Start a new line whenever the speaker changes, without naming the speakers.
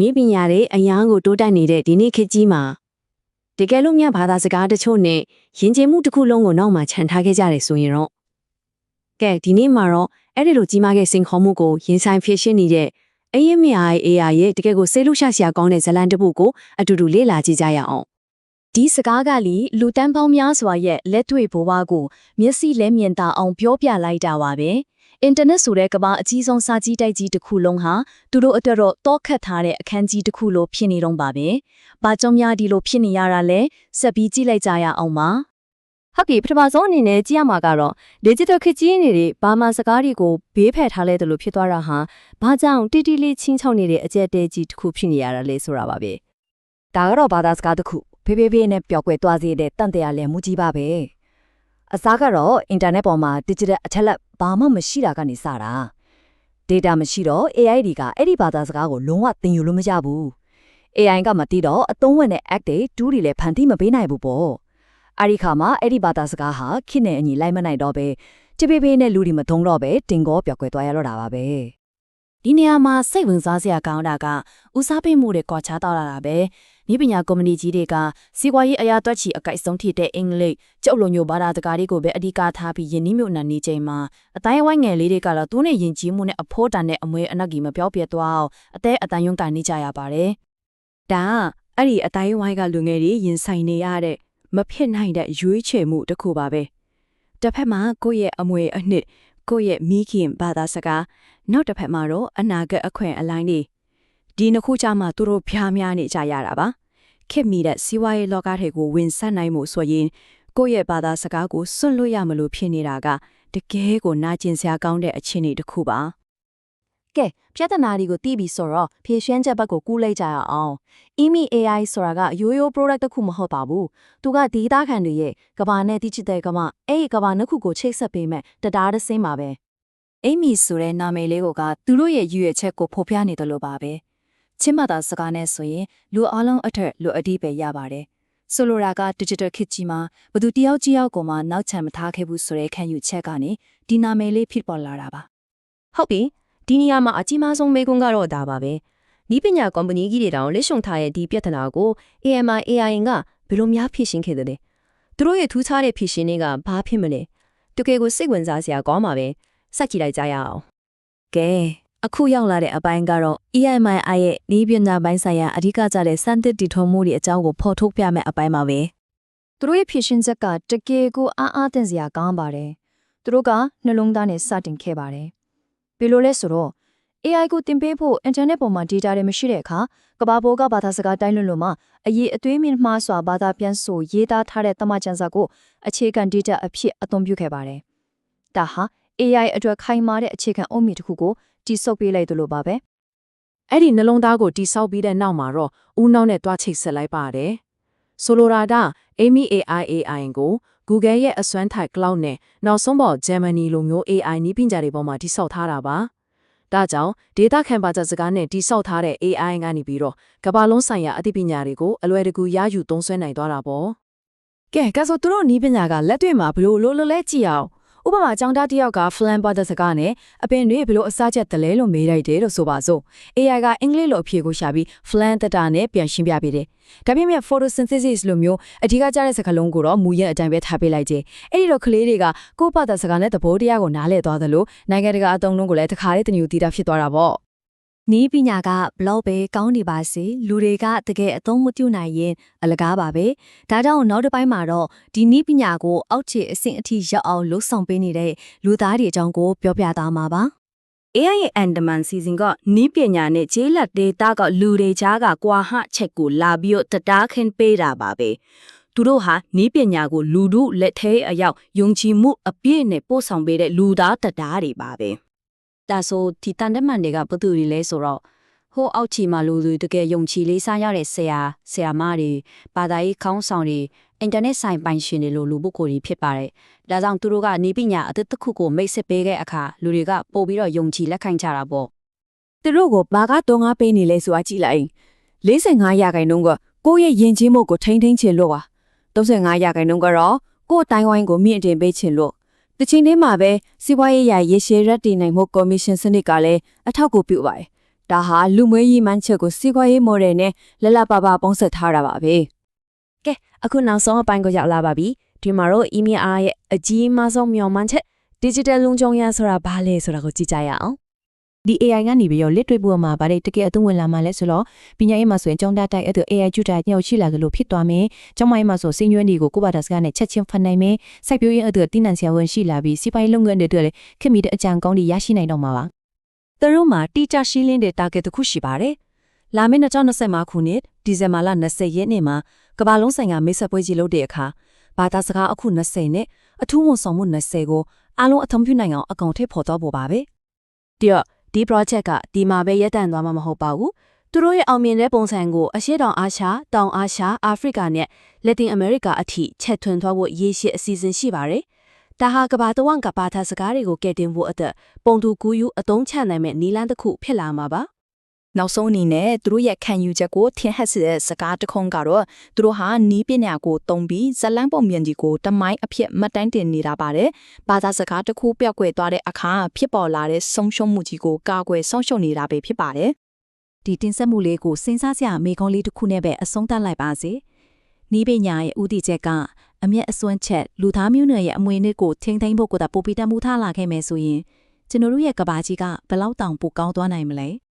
မြေပညာတွေအရန်ကိုတိုးတက်နေတဲ့ဒီနေ့ခေတ်ကြီးမှာတကယ်လို့မြဘာသာစကားတချို့နဲ့ယဉ်ကျေးမှုတစ်ခုလုံးကိုနောက်မှခြံထားခဲ့ကြတယ်ဆိုရင်တော့ကဲဒီနေ့မှာတော့အဲ့ဒီလိုကြီးမားတဲ့စင်ခေါ်မှုကိုရင်ဆိုင်ဖြစ်ရှင်းနေတဲ့အရင်မြအိုင် AI ရဲ့တကယ်ကိုစိတ်လှရှာစရာကောင်းတဲ့ဇာတ်လမ်းတစ်ပုဒ်ကိုအတူတူလေ့လာကြည့်ကြရအောင်
ဒီစကားကလေလူတန်းပေါင်းများစွာရဲ့လက်တွေ့ဘဝကိုမျက်စိလဲမြင်သာအောင်ပြောပြလိုက်တာပါပဲ အင်တာနက်ဆိုတဲ့ကမ္ဘာအကြီးဆုံးစာကြီးတိုက်ကြီးတစ်ခုလုံးဟာသူတို့အတွက်တော့တောခတ်ထားတဲ့အခန်းကြီးတစ်ခုလိုဖြစ်နေတော့ပါပဲ။ဘာကြောင့်များဒီလိုဖြစ်နေရတာလဲဆက်ပြီးကြည့်လိုက်ကြရအောင်ပါ။
ဟုတ်ကဲ့ပထမဆုံးအနေနဲ့ကြည့်ရမှာကတော့ digital ခကြီးနေတဲ့ဘာမှစကားတွေကိုဘေးဖယ်ထားလဲတယ်လို့ဖြစ်သွားတာဟာဘာကြောင့်တိတိလေးချင်းချောက်နေတဲ့အကြက်တဲကြီးတစ်ခုဖြစ်နေရတာလဲဆိုတာပါပဲဒါကတော့ဘာသာစကားတစ်ခုဖေးဖေးဖေးနဲ့ပျောက်ကွယ်သွားစေတဲ့တန်တရားလည်းမူကြီးပါပဲ အစားကတော့အင်တာနက်ပေါ်မှာ digital အထက်လက်ဘာမှမရှိတာကနေစတာ data မရှိတော့ AI တွေကအဲ့ဒီဘာသာစကားကိုလုံးဝသင်ယူလို့မရဘူး AI ကမသိတော့အသုံးဝင်တဲ့ act တွေတူးတွေလည်းဖန်တီးမပေးနိုင်ဘူးပေါ့အဲ့ဒီခါမှာအဲ့ဒီဘာသာစကားဟာခိနဲ့အညီလိုက်မနိုင်တော့ပဲတပေပေနဲ့လူဒီမထုံတော့ပဲတင်ကောပြောက်ကွယ်သွားရတော့တာပါပဲ
ဒီနေရာမှာစိတ်ဝင်စားစရာကောင်းတာကဦးစားပေးမှုတွေကွာခြားတော့လာတာပဲ ဤပညာကုမ္ပဏီကြီးတွေကစီးပွားရေးအရာတွက်ချီအကိုက်ဆုံးဖြစ်တဲ့အင်္ဂလိပ်ကျုပ်လိုမျိုးဘာသာတကားတွေကိုပဲအဓိကထားပြီးယင်းနှမြုပ်နှံနေချိန်မှာအတိုင်းအဝိုင်းငယ်လေးတွေကတော့သူနဲ့ယဉ်ကျေးမှုနဲ့အဖို့တန်တဲ့အမွေအနက်ကြီးမပြောပြတ်သွားအောင်အသေးအတန်ယွန်းကန်နေကြရပါတယ်
ဒါကအဲ့ဒီအတိုင်းဝိုင်းကလူငယ်တွေရင်ဆိုင်နေရတဲ့မဖြစ်နိုင်တဲ့ရွေးချယ်မှုတစ်ခုပါပဲတစ်ဖက်မှာကိုယ့်ရဲ့အမွေအနှစ်ကိုယ့်ရဲ့မိခင်ဘာသာစကားနောက်တစ်ဖက်မှာတော့အနာဂတ်အခွင့်အလိုင်းတွေ ဒီနှစ်ခုကြားမှာသူတို့ဖျားများနေကြရတာပါခက်မီတဲ့စီးပွားရေးလောကထဲကိုဝင်ဆက်နိုင်မှုဆိုရင်ကိုယ့်ရဲ့ဘာသာစကားကိုစွန့်လွတ်ရမလို့ဖြစ်နေတာကတကယ်ကိုနာကျင်စရာကောင်းတဲ့အခြေအနေတစ်ခုပါ
ကဲပြဿနာတွေကိုသိပြီဆိုတော့ဖြည့်ရှင်းချက်ဘက်ကိုကူးလိုက်ကြရအောင် EMI AI ဆိုတာကရိုးရိုး product တစ်ခုမဟုတ်ပါဘူးသူကဒေတာခံတွေရဲ့ကဘာနဲ့ digital ကမှအဲ့ဒီကဘာနှစ်ခုကိုချိတ်ဆက်ပေးမဲ့တတားတစ်စင်းပါပဲ
အိမ်မီဆိုတဲ့နာမည်လေးကသူတို့ရဲ့ရည်ရွယ်ချက်ကိုဖော်ပြနေတယ်လို့ပါပဲ ချင်းမသာစကားနဲ့ဆိုရင်လူအလုံးအထက်လူအတိပဲရပါတယ်ဆိုလိုတာက digital ခစ်ကြီးမှာဘသူတယောက်ကြီးယောက်ကိုမှနောက်ချန်မထားခဲ့ဘူးဆိုတဲ့ခံယူချက်ကနေဒီနာမည်လေးဖြစ်ပေါ်လာတာပါ
ဟုတ်ပြီဒီနေရာမှာအကြီးမားဆုံးမေးခွန်းကတော့ဒါပါပဲဤပညာကုမ္ပဏီကြီးတွေတောင်လက်ရှုံထားတဲ့ဒီပြဿနာကို AMI AI ကဘယ်လိုများဖြေရှင်းခဲ့သလဲသူတို့ရဲ့ထူးခြားတဲ့ဖြေရှင်းတွေကဘာဖြစ်မလဲတကယ်ကိုစိတ်ဝင်စားစရာကောင်းပါပဲစက်ကြည့်လိုက်ကြရအောင်
ကဲ အခုရောက်လာတဲ့အပိုင်းကတော့ EMI ရဲ့ဒီပညာပိုင်းဆိုင်ရာအဓိကကျတဲ့စံသစ်တီထုံမှုတွေအကြောင်းကိုဖော်ထုတ်ပြမယ့်အပိုင်းပါပဲ
သူတို့ရဲ့ဖြည့်ရှင်းချက်ကတကယ်ကိုအားအားသင့်စရာကောင်းပါတယ်သူတို့ကနှလုံးသားနဲ့စတင်ခဲ့ပါတယ်ဘယ်လိုလဲဆိုတော့ AI ကိုတင်ပေးဖို့ internet ပေါ်မှာ data တွေမရှိတဲ့အခါကဘာပေါ်ကဘာသာစကားတိုင်းလွတ်လို့မှအရေးအသွေးမြင့်မှားစွာဘာသာပြန်ဆိုရေးသားထားတဲ့တမချန်စာကိုအခြေခံ data အဖြစ်အသုံးပြုခဲ့ပါတယ်။ဒါဟာ AI အတွက်ခိုင်မာတဲ့အခြေခံအုတ်မြစ်တစ်ခုကို တိစောက်ပေးလိုက်သလိုပါပဲ
အဲ့ဒီနှလုံးသားကိုတိဆောက်ပြီးတဲ့နောက်မှာတော့ဦးနှောင်းနဲ့တွားချိတ်ဆက်လိုက်ပါတယ်။ဆိုလိုတာက Amy AI AI ကို Google ရဲ့အစွမ်းထိုက် cloud နဲ့နောက်ဆုံးပေါ် Germany လိုမျိုး AI နည်းပညာတွေပေါ်မှာတိဆောက်ထားတာပါ။ဒါကြောင့် data ခံပါချက်စကားနဲ့တိဆောက်ထားတဲ့ AI ကနေပြီးတော့ကမ္ဘာလုံးဆိုင်ရာအသိပညာတွေကိုအလွယ်တကူရယူသုံးစွဲနိုင်သွားတာပေါ့။
ကဲကဲဆိုသူတို့နီးပညာကလက်တွေ့မှာဘလို့လို့လို့လဲကြည့်အောင် ဥပမာចောင်းသားတစ်ယောက်က flan ဘာသာစကားနဲ့အပင်တွေဘလို့အစားချက်တလဲလို့မေးလိုက်တယ်လို့ဆိုပါစို့ AI ကအင်္ဂလိပ်လိုအဖြေကိုရှာပြီး flan တတာနဲ့ပြန်ရှင်းပြပေးတယ်ဒါပေမဲ့ photosynthesis လို့မျိုးအဓိကကျတဲ့စကားလုံးကိုတော့မူရင်းအတိုင်းပဲထားပေးလိုက်တယ်အဲ့ဒီတော့ကလေးတွေကကိုယ့်ဘာသာစကားနဲ့သဘောတရားကိုနားလည်သွားသလိုနိုင်ငံတကာအသုံးလုံးကိုလည်းတခါတည်းတနည်းတည်တာဖြစ်သွားတာပေါ့
နီးပညာကဘလောက်ပဲကောင်းနေပါစေလူတွေကတကယ်အသုံးမပြုနိုင်ရင်အလကားပါပဲဒါကြောင့်နောက်တစ်ပိုင်းမှာတော့ဒီနီးပညာကိုအောက်ခြေအဆင့်အထိရောက်အောင်လှုပ်ဆောင်ပေးနေတဲ့လူသားတွေအကြောင်းကိုပြောပြသားမှာပါ
AI ရဲ့ Andaman season ကနီးပညာနဲ့ဂျေးလက် data ကလူတွေကြားကကွာဟချက်ကိုလာပြီးတော့တတားခင်းပေးတာပါပဲသူတို့ဟာနီးပညာကိုလူတို့လက်ထဲအရောက်ယုံကြည်မှုအပြည့်နဲ့ပို့ဆောင်ပေးတဲ့လူသားတတားတွေပါပဲ
ဒါဆိုဒီတန်တမန်တွေကဘသူတွေလဲဆိုတော့ဟိုအောက်ချီမှာလူတွေတကယ်ယုံကြည်လေးစားရတဲ့ဆရာဆရာမတွေဘာသာရေးခေါင်းဆောင်တွေအင်တာနက်ဆိုင်ပိုင်ရှင်တွေလိုလူပုဂ္ဂိုလ်တွေဖြစ်ပါတယ်။ဒါကြောင့်သူတို့ကနေပညာအသစ်တစ်ခုကိုမိတ်ဆက်ပေးတဲ့အခါလူတွေကပို့ပြီးတော့ယုံကြည်လက်ခံကြတာပေါ့
သူတို့ကိုဘာကတော့ငါပေးနေလဲဆိုတာကြည့်လိုက်45ရာခိုင်နှုန်းကကိုယ့်ရဲ့ယဉ်ကျေးမှုကိုထိန်းသိမ်းခြင်းလို့ပါ35ရာခိုင်နှုန်းကတော့ကိုယ့်အတိုင်းဝိုင်းကိုမြင့်တင်ပေးခြင်းလို့ တချိန်တည်းမှာပဲစီးပွားရေးရရေရှည်ရက်တည်နိုင်မှုကော်မရှင်စနစ်ကလည်းအထောက်အကူပြုပါတယ်ဒါဟာလူမွေးရေးမှန်းချက်ကိုစီးပွားရေးမော်ဒယ်နဲ့လလပပပုံဆက်ထားတာပါပဲ
ကဲအခုနောက်ဆုံးအပိုင်းကိုရောက်လာပါပြီဒီမှာတော့ email အားရဲ့အကြီးမားဆုံးမျှော်မှန်းချက် digital လုံခြုံရဆိုတာဘာလဲဆိုတာကိုကြည့်ကြရအောင်
ဒီ AI ကနေပြီးတော့လက်တွေ့ပေါ်မှာဗါတဲ့တကယ်အသုံးဝင်လာမှလဲဆိုတော့ပညာရေးမှာဆိုရင်ကျောင်းသားတိုက်အဲ့ဒါ AI ကျွတ်တာညှောက်ရှိလာကြလို့ဖြစ်သွားမယ်။ကျောင်းမိုင်းမှာဆိုစင်ရွက်တွေကိုကိုပါတာစကားနဲ့ချက်ချင်းဖတ်နိုင်မယ်။စိုက်ပျိုးရေးအဲ့ဒါတင်းနန်ဆရာဝန်ရှိလာပြီးစီးပွားရေးလုပ်ငန်းတွေအတွက်လည်းခင်မီတဲ့အကြံကောင်းတွေရရှိနိုင်တော့မှာပါ
သူတို့မှာတိကျရှင်းလင်းတဲ့ target တစ်ခုရှိပါတယ်။လာမယ့်2025ခုနှစ်ဒီဇင်ဘာလ20ရက်နေ့မှာကမ္ဘာလုံးဆိုင်ရာမိတ်ဆက်ပွဲကြီးလုပ်တဲ့အခါဘာသာစကားအခု20နဲ့အထူးဝန်ဆောင်မှု20ကိုအားလုံးအသုံးပြုနိုင်အောင်အကောင့်ထည့်ဖော်တော့ဖို့ပါပဲ။ဒီတော့ ဒီ project ကဒီမှာပဲရပ်တန့်သွားမှာမဟုတ်ပါဘူး။သူတို့ရဲ့အောင်မြင်တဲ့ပုံစံကိုအရှေ့တောင်အာရှ၊တောင်အာရှ၊အာဖရိကနဲ့လက်တင်အမေရိကအထိချက်ထွင်သွားဖို့ရည်ရှိအစီအစဉ်ရှိပါတယ်။ဒါဟာကမ္ဘာတဝန်းကဘာသာစကားတွေကိုကယ်တင်ဖို့အတွက်ပုံတူကူးယူအသုံးချနိုင်မဲ့နည်းလမ်းတစ်ခုဖြစ်လာမှာပါ။
နောက်ဆုံးအနေနဲ့သူတို့ရဲ့ခံယူချက်ကိုထင်ဟပ်စေတဲ့စကားတစ်ခုကတော့သူတို့ဟာနီးပညာကိုတုံးပြီးဇလန်းပုံမြင်ကြီးကိုတမိုင်းအဖြစ်မှတ်တမ်းတင်နေတာပါတယ်။ဘာသာစကားတစ်ခုပြောက်ကွယ်သွားတဲ့အခါဖြစ်ပေါ်လာတဲ့ဆုံးရှုံးမှုကြီးကိုကာကွယ်ဆုံးရှုံးနေတာပဲဖြစ်ပါတယ်
ဒီတင်ဆက်မှုလေးကိုစဉ်းစားစရာမေခွန်းလေးတစ်ခုနဲ့ပဲအဆုံးသတ်လိုက်ပါစေ။နီးပညာရဲ့ဦးတည်ချက်ကအမျက်အစွန်းချက်လူသားမျိုးနွယ်ရဲ့အမွေအနှစ်ကိုထိမ့်သိမ်းဖို့ကိုသာပိုပြီးတမှုထားလာခဲ့မယ်ဆိုရင်ကျွန်တော်တို့ရဲ့ကဘာကြီးကဘယ်လောက်တောင်ပိုကောင်းသွားနိုင်မလဲ။